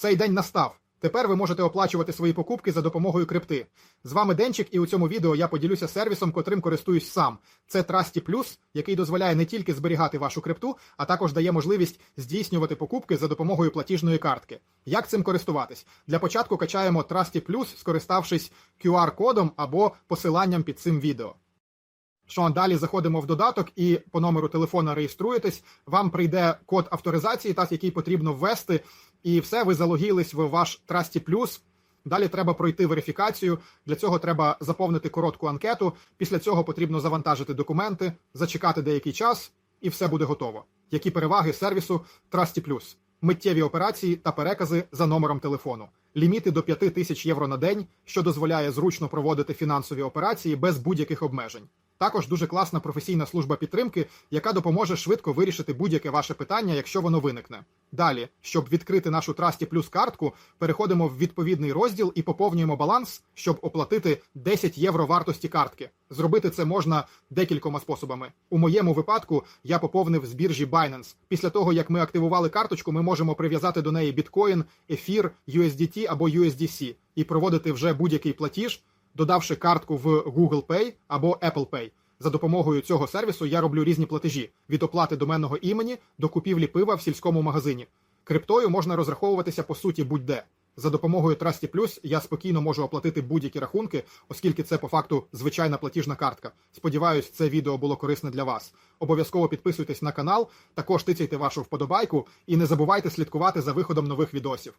Цей день настав. Тепер ви можете оплачувати свої покупки за допомогою крипти. З вами Денчик, і у цьому відео я поділюся сервісом, котрим користуюсь сам. Це Trusty Plus, який дозволяє не тільки зберігати вашу крипту, а також дає можливість здійснювати покупки за допомогою платіжної картки. Як цим користуватись? Для початку качаємо Trusty Plus, скориставшись QR-кодом або посиланням під цим відео. Що далі заходимо в додаток і по номеру телефона реєструєтесь. Вам прийде код авторизації, так який потрібно ввести, і все, ви залогілись в ваш Trusty Plus. Далі треба пройти верифікацію. Для цього треба заповнити коротку анкету. Після цього потрібно завантажити документи, зачекати деякий час, і все буде готово. Які переваги сервісу Trusty Plus? Миттєві операції та перекази за номером телефону, ліміти до 5 тисяч євро на день, що дозволяє зручно проводити фінансові операції без будь-яких обмежень. Також дуже класна професійна служба підтримки, яка допоможе швидко вирішити будь-яке ваше питання, якщо воно виникне. Далі, щоб відкрити нашу Trusty Plus картку, переходимо в відповідний розділ і поповнюємо баланс, щоб оплатити 10 євро вартості картки. Зробити це можна декількома способами. У моєму випадку я поповнив з біржі Binance. Після того, як ми активували карточку, ми можемо прив'язати до неї біткоін, ефір, USDT або USDC і проводити вже будь-який платіж додавши картку в Google Pay або Apple Pay. За допомогою цього сервісу я роблю різні платежі від оплати доменного імені до купівлі пива в сільському магазині. Криптою можна розраховуватися по суті будь-де. За допомогою Trusty Plus я спокійно можу оплатити будь-які рахунки, оскільки це по факту звичайна платіжна картка. Сподіваюсь, це відео було корисне для вас. Обов'язково підписуйтесь на канал, також тицяйте вашу вподобайку і не забувайте слідкувати за виходом нових відосів.